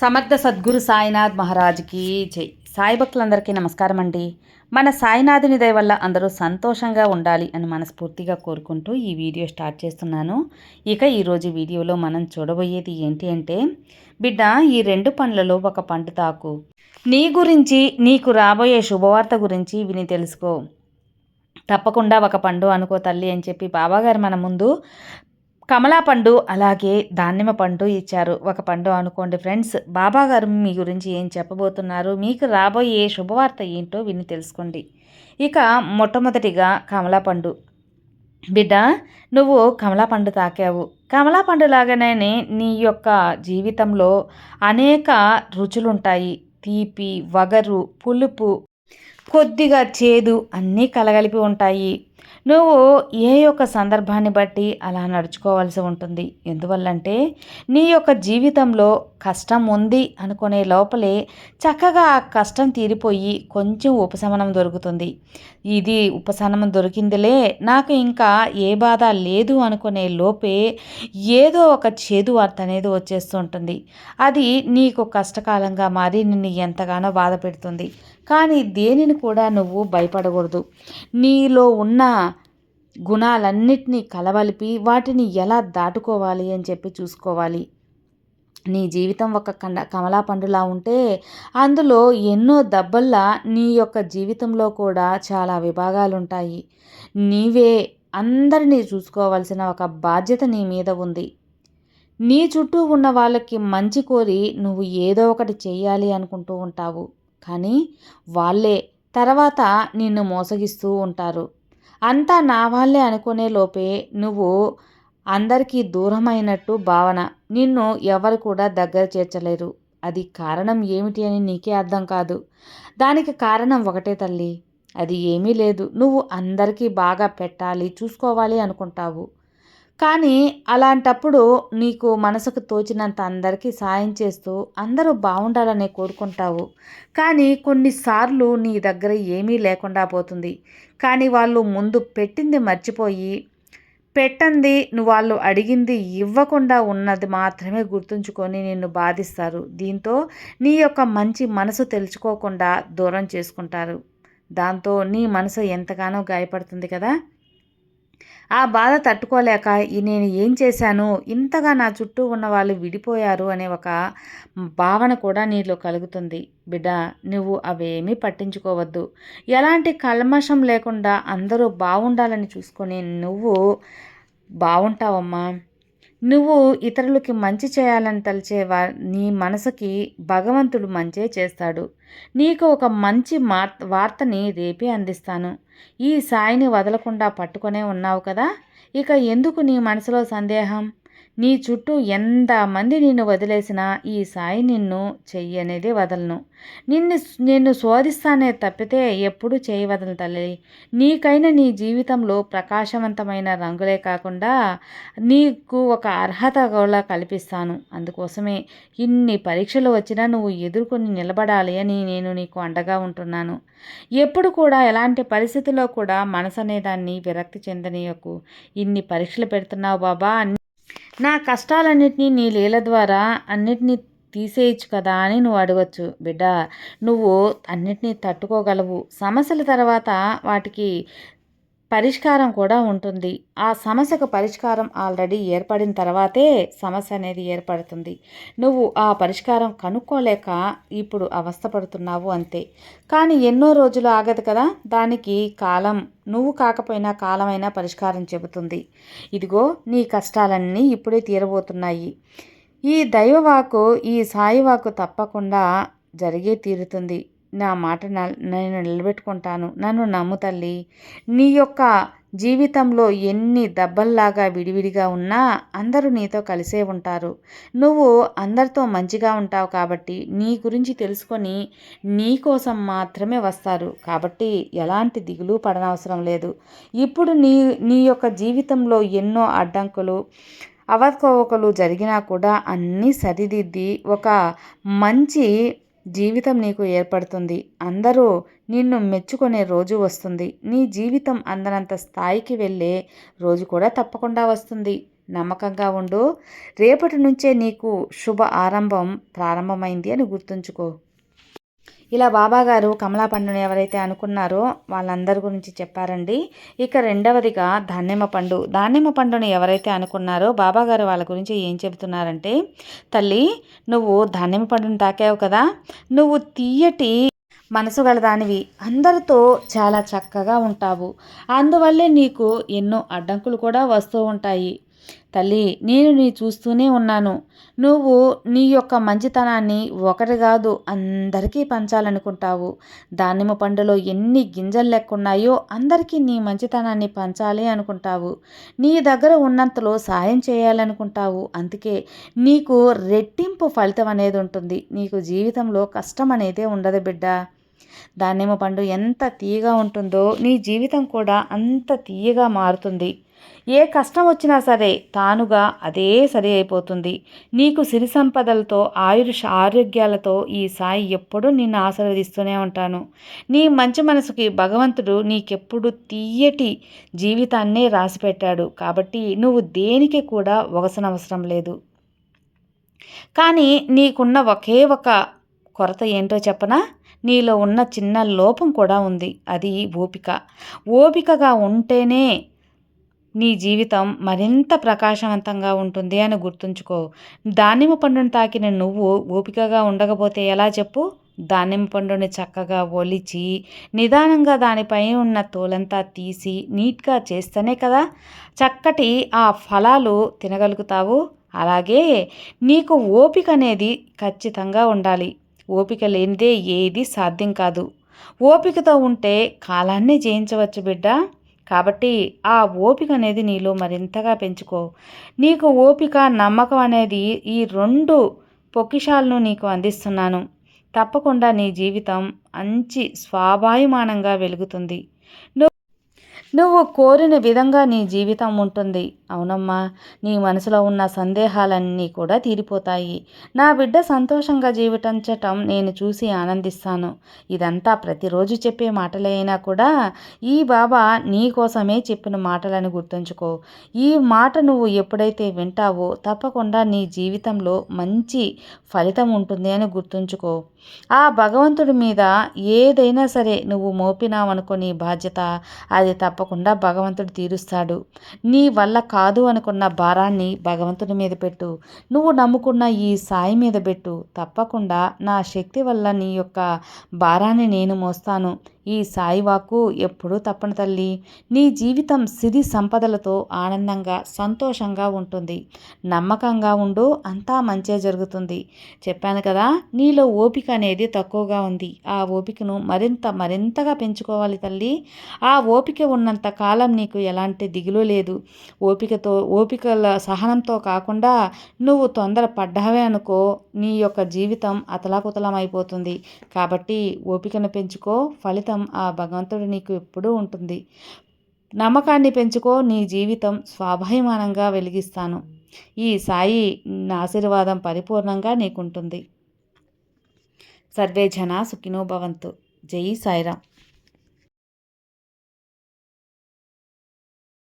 సమర్థ సద్గురు సాయినాథ్ మహారాజ్కి జై. సాయి భక్తులందరికీ నమస్కారం అండి. మన సాయినాథుని దయ వల్ల అందరూ సంతోషంగా ఉండాలి అని మనస్ఫూర్తిగా కోరుకుంటూ ఈ వీడియో స్టార్ట్ చేస్తున్నాను. ఇక ఈరోజు వీడియోలో మనం చూడబోయేది ఏంటి అంటే బిడ్డ ఈ రెండు పండ్లలో ఒక పండు తాకు. నీ గురించి నీకు రాబోయే శుభవార్త గురించి విని తెలుసుకో. తప్పకుండా ఒక పండు అనుకో తల్లి అని చెప్పి బాబాగారు మన ముందు కమలా పండు అలాగే దానిమ్మ పండు ఇచ్చారు. ఒక పండు అనుకోండి ఫ్రెండ్స్ బాబా గారు మీ గురించి ఏం చెప్పబోతున్నారు? మీకు రాబోయే శుభవార్త ఏంటో విని తెలుసుకోండి. ఇక మొట్టమొదటిగా కమలా పండు. బిడ్డ నువ్వు కమలా పండు తాకావు. కమలా పండు లాగానే నీ యొక్క జీవితంలో అనేక రుచులుంటాయి. తీపి వగరు పులుపు కొద్దిగా చేదు అన్నీ కలగలిపి ఉంటాయి. నువ్వు ఏ యొక్క సందర్భాన్ని బట్టి అలా నడుచుకోవాల్సి ఉంటుంది? ఎందువల్లంటే నీ యొక్క జీవితంలో కష్టం ఉంది అనుకునే లోపలే చక్కగా ఆ కష్టం తీరిపోయి కొంచెం ఉపశమనం దొరుకుతుంది. ఇది ఉపశమనం దొరికిందిలే నాకు ఇంకా ఏ బాధ లేదు అనుకునే లోపే ఏదో ఒక చేదు వార్త అనేది వచ్చేస్తుంటుంది. అది నీకు కష్టకాలంగా మారి నిన్ను ఎంతగానో బాధ పెడుతుంది. కానీ దేనిని కూడా నువ్వు భయపడకూడదు. నీలో ఉన్న గుణాలన్నిటినీ కలవలిపి వాటిని ఎలా దాటుకోవాలి అని చెప్పి చూసుకోవాలి. నీ జీవితం ఒక కండ కమలా పండులా ఉంటే అందులో ఎన్నో దెబ్బల్లా నీ యొక్క జీవితంలో కూడా చాలా విభాగాలు ఉంటాయి నీవే అందరినీ చూసుకోవాల్సిన ఒక బాధ్యత నీ మీద ఉంది. నీ చుట్టూ ఉన్న వాళ్ళకి మంచి కోరి నువ్వు ఏదో ఒకటి చేయాలి అనుకుంటూ ఉంటావు. కానీ వాళ్ళే తర్వాత నిన్ను మోసగిస్తూ ఉంటారు. అంతా నా వాళ్ళే అనుకునే లోపే నువ్వు అందరికీ దూరమైనట్టు భావన. నిన్ను ఎవరు కూడా దగ్గర చేర్చలేరు. అది కారణం ఏమిటి అని నీకే అర్థం కాదు. దానికి కారణం ఒకటే తల్లి. అది ఏమీ లేదు. నువ్వు అందరికీ బాగా పెట్టాలి చూసుకోవాలి అనుకుంటావు. కానీ అలాంటప్పుడు నీకు మనసుకు తోచినంత అందరికీ సాయం చేస్తూ అందరూ బాగుండాలని కోరుకుంటావు. కానీ కొన్నిసార్లు నీ దగ్గర ఏమీ లేకుండా పోతుంది. కానీ వాళ్ళు ముందు పెట్టింది మర్చిపోయి పెట్టంది నువ్వు వాళ్ళు అడిగింది ఇవ్వకుండా ఉన్నది మాత్రమే గుర్తుంచుకొని నిన్ను బాధిస్తారు. దీంతో నీ యొక్క మంచి మనసు తెలుసుకోకుండా దూరం చేసుకుంటారు. దాంతో నీ మనసు ఎంతగానో గాయపడుతుంది కదా? ఆ బాధ తట్టుకోలేక నేను ఏం చేశాను? ఇంతగా నా చుట్టూ ఉన్న వాళ్ళు విడిపోయారు అనే ఒక భావన కూడా నీలో కలుగుతుంది. బిడ్డ నువ్వు అవేమీ పట్టించుకోవద్దు. ఎలాంటి కల్మషం లేకుండా అందరూ బాగుండాలని చూసుకొని నువ్వు బాగుంటావమ్మా నువ్వు ఇతరులకి మంచి చేయాలని తలిచేవా నీ మనసుకి భగవంతుడు మంచే చేస్తాడు. నీకు ఒక మంచి వార్తని రేపే అందిస్తాను. ఈ సాయిని వదలకుండా పట్టుకొనే ఉన్నావు కదా? ఇక ఎందుకు నీ మనసులో సందేహం? నీ చుట్టూ ఎంతమంది నిన్ను వదిలేసినా ఈ సాయి నిన్ను చెయ్యి అనేది వదలను. నిన్ను నిన్ను శోధిస్తానే తప్పితే ఎప్పుడు చేయవదలు తల్లి. నీకైనా నీ జీవితంలో ప్రకాశవంతమైన రంగులే కాకుండా నీకు ఒక అర్హత కూడా కల్పిస్తాను. అందుకోసమే ఇన్ని పరీక్షలు వచ్చినా నువ్వు ఎదుర్కొని నిలబడాలి అని నేను నీకు అండగా ఉంటున్నాను. ఎప్పుడు కూడా ఎలాంటి పరిస్థితుల్లో కూడా మనసు అనేదాన్ని విరక్తి చెందనీయకు. ఇన్ని పరీక్షలు పెడుతున్నావు బాబా నా కష్టాలన్నిటినీ నీ లీల ద్వారా అన్నిటినీ తీసేయచ్చు కదా అని నువ్వు అడగచ్చు. బిడ్డ నువ్వు అన్నిటినీ తట్టుకోగలవు. సమస్యల తర్వాత వాటికి పరిష్కారం కూడా ఉంటుంది. ఆ సమస్యకు పరిష్కారం ఆల్రెడీ ఏర్పడిన తర్వాతే సమస్య అనేది ఏర్పడుతుంది. నువ్వు ఆ పరిష్కారం కనుక్కోలేక ఇప్పుడు అవస్థపడుతున్నావు అంతే. కానీ ఎన్నో రోజులు ఆగదు కదా? దానికి కాలం నువ్వు కాకపోయినా కాలమైనా పరిష్కారం చెబుతుంది. ఇదిగో నీ కష్టాలన్నీ ఇప్పుడే తీరబోతున్నాయి. ఈ దైవవాకు ఈ సాయివాకు తప్పకుండా జరిగే తీరుతుంది. నా మాట నేను నిలబెట్టుకుంటాను. నన్ను నమ్ము తల్లి. నీ యొక్క జీవితంలో ఎన్ని దెబ్బల్లాగా విడివిడిగా ఉన్నా అందరూ నీతో కలిసే ఉంటారు. నువ్వు అందరితో మంచిగా ఉంటావు కాబట్టి నీ గురించి తెలుసుకొని నీ కోసం మాత్రమే వస్తారు. కాబట్టి ఎలాంటి దిగులు పడనవసరం లేదు. ఇప్పుడు నీ నీ యొక్క జీవితంలో ఎన్నో అడ్డంకులు అవకతవకలు జరిగినా కూడా అన్నీ సరిదిద్ది ఒక మంచి జీవితం నీకు ఏర్పడుతుంది. అందరూ నిన్ను మెచ్చుకునే రోజు వస్తుంది. నీ జీవితం అందనంత స్థాయికి వెళ్ళే రోజు కూడా తప్పకుండా వస్తుంది. నమ్మకంగా ఉండు. రేపటి నుంచే నీకు శుభ ఆరంభం ప్రారంభమైంది అని గుర్తుంచుకో. ఇలా బాబాగారు కమలా పండుని ఎవరైతే అనుకున్నారో వాళ్ళందరి గురించి చెప్పారండి. ఇక రెండవదిగా దానిమ్మ పండు. దానిమ్మ పండుని ఎవరైతే అనుకున్నారో బాబాగారు వాళ్ళ గురించి ఏం చెబుతున్నారంటే తల్లి నువ్వు దానిమ్మ పండుని తాకావు కదా. నువ్వు తీయటి మనసు గలదానివి అందరితో చాలా చక్కగా ఉంటావు. అందువల్లే నీకు ఎన్నో అడ్డంకులు కూడా వస్తూ ఉంటాయి. తల్లి నేను నీ చూస్తూనే ఉన్నాను. నువ్వు నీ యొక్క మంచితనాన్ని ఒకటి కాదు అందరికీ పంచాలనుకుంటావు. దానిమ్మ పండులో ఎన్ని గింజలు లెక్కున్నాయో అందరికీ నీ మంచితనాన్ని పంచాలి అనుకుంటావు. నీ దగ్గర ఉన్నంతలో సాయం చేయాలనుకుంటావు. అందుకే నీకు రెట్టింపు ఫలితం అనేది ఉంటుంది. నీకు జీవితంలో కష్టం అనేది ఉండదు బిడ్డ. దానిమ్మ పండు ఎంత తీయగా ఉంటుందో నీ జీవితం కూడా అంత తీయగా మారుతుంది. ఏ కష్టం వచ్చినా సరే తానుగా అదే సరి అయిపోతుంది. నీకు సిరి సంపదలతో ఆయుష్ ఆరోగ్యాలతో ఈ సాయి ఎప్పుడూ నిన్ను ఆశీర్వదిస్తూనే ఉంటాను. నీ మంచి మనసుకి భగవంతుడు నీకెప్పుడు తీయటి జీవితాన్నే రాసిపెట్టాడు. కాబట్టి నువ్వు దేనికి కూడా ఒగసనవసరం లేదు. కానీ నీకున్న ఒకే ఒక కొరత ఏంటో చెప్పనా? నీలో ఉన్న చిన్న లోపం కూడా ఉంది. అది ఓపిక. ఓపికగా ఉంటేనే నీ జీవితం మరింత ప్రకాశవంతంగా ఉంటుంది అని గుర్తుంచుకో. దానిమ్మ పండును తాకిన నువ్వు ఓపికగా ఉండకపోతే ఎలా చెప్పు? దానిమ్మ పండుని చక్కగా ఒలిచి నిదానంగా దానిపై ఉన్న తోలంతా తీసి నీట్గా చేస్తేనే కదా చక్కటి ఆ ఫలాలు తినగలుగుతావు. అలాగే నీకు ఓపిక అనేది ఖచ్చితంగా ఉండాలి. ఓపిక లేనిదే ఏది సాధ్యం కాదు. ఓపికతో ఉంటే కాలాన్ని జయించవచ్చు బిడ్డ. కాబట్టి ఆ ఓపిక అనేది నీలో మరింతగా పెంచుకో. నీకు ఓపిక నమ్మకం అనేది ఈ రెండు పొకిషాలను నీకు అందిస్తున్నాను. తప్పకుండా నీ జీవితం మంచి స్వాభాయమానంగా వెలుగుతుంది. నువ్వు కోరిన విధంగా నీ జీవితం ఉంటుంది. అవునమ్మా నీ మనసులో ఉన్న సందేహాలన్నీ కూడా తీరిపోతాయి. నా బిడ్డ సంతోషంగా జీవితంచటం నేను చూసి ఆనందిస్తాను. ఇదంతా ప్రతిరోజు చెప్పే మాటలే అయినా కూడా ఈ బాబా నీ కోసమే చెప్పిన మాటలను గుర్తుంచుకో. ఈ మాట నువ్వు ఎప్పుడైతే వింటావో తప్పకుండా నీ జీవితంలో మంచి ఫలితం ఉంటుంది అని గుర్తుంచుకో. ఆ భగవంతుడి మీద ఏదైనా సరే నువ్వు మోపినావనుకో నీ బాధ్యత. అది తప్ప తప్పకుండా భగవంతుడు తీరుస్తాడు. నీ వల్ల కాదు అనుకున్న భారాన్ని భగవంతుడి మీద పెట్టు. నువ్వు నమ్ముకున్న ఈ సాయి మీద పెట్టు. తప్పకుండా నా శక్తి వల్ల నీ యొక్క భారాన్ని నేను మోస్తాను. ఈ సాయివాకు ఎప్పుడూ తప్పని తల్లి. నీ జీవితం సిరి సంపదలతో ఆనందంగా సంతోషంగా ఉంటుంది. నమ్మకంగా ఉండు అంతా మంచే జరుగుతుంది. చెప్పాను కదా నీలో ఓపిక అనేది తక్కువగా ఉంది. ఆ ఓపికను మరింత మరింతగా పెంచుకోవాలి తల్లి. ఆ ఓపిక ఉన్నంత కాలం నీకు ఎలాంటి దిగులు లేదు. ఓపికతో ఓపికల సహనంతో కాకుండా నువ్వు తొందర పడ్డావే అనుకో నీ యొక్క జీవితం అతలాకుతలం అయిపోతుంది కాబట్టి ఓపికను పెంచుకో ఫలితం జీవితం ఆ భగవంతుడు నీకు ఎప్పుడూ ఉంటుంది. నమ్మకాన్ని పెంచుకో నీ జీవితం స్వాభిమానంగా వెలిగిస్తాను. ఈ సాయి ఆశీర్వాదం పరిపూర్ణంగా నీకుంటుంది. సర్వే జన సుఖినో భవంతు. జై సాయిరామ్.